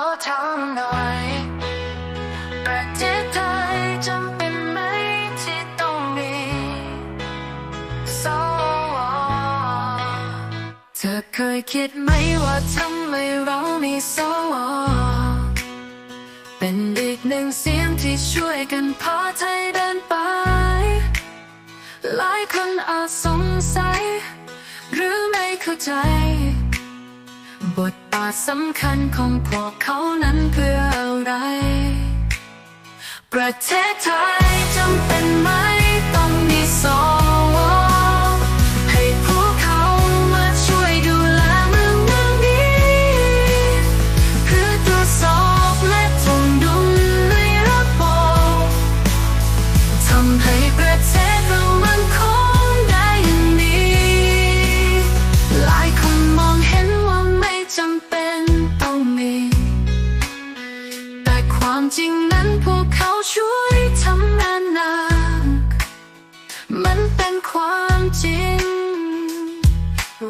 อถามหน่อยประเทศไทยจำเป็นไหมที่ต้องมีสวเธอเคยคิดไหมว่าทำไมเรามีสวเป็นอีกหนึ่งเสียงที่ช่วยกันพาไทยเดินไป หลายคนอาจสงสัย หรือไม่เข้าใจ บทบาทสำคัญของพวกเขานั้นเพื่ออะไร ประเทศไทยจำเป็นไหมต้องมีสวอให้พวกเขามาช่วยดูแลเมืองดังนี้เพื่อตรวจสอบและทวงดุลในระบบทำให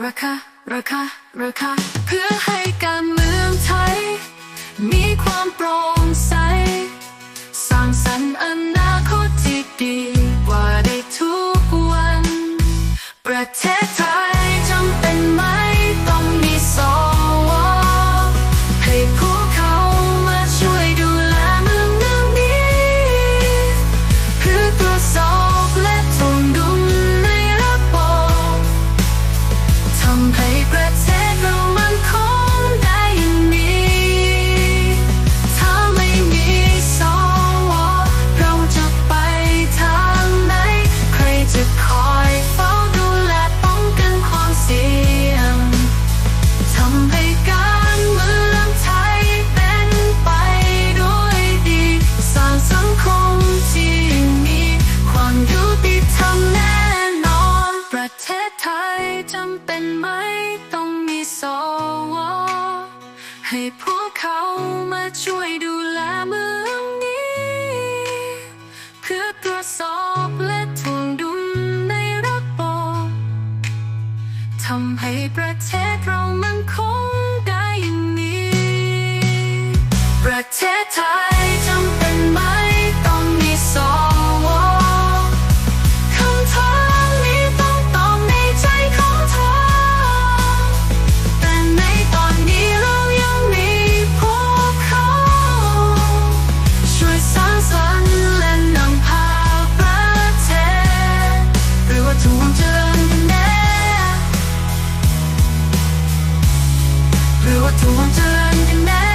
ราคาราคาราคาเพื่อให้การเมืองไทย มีความโปร่งใส ช่วยดูแลเมืองนี้เพื่อตรวจสอบและทวงดุลในระบบทำให้ประเทศเรามันคงได้อย่างนี้ ประเทศไทย don't to run the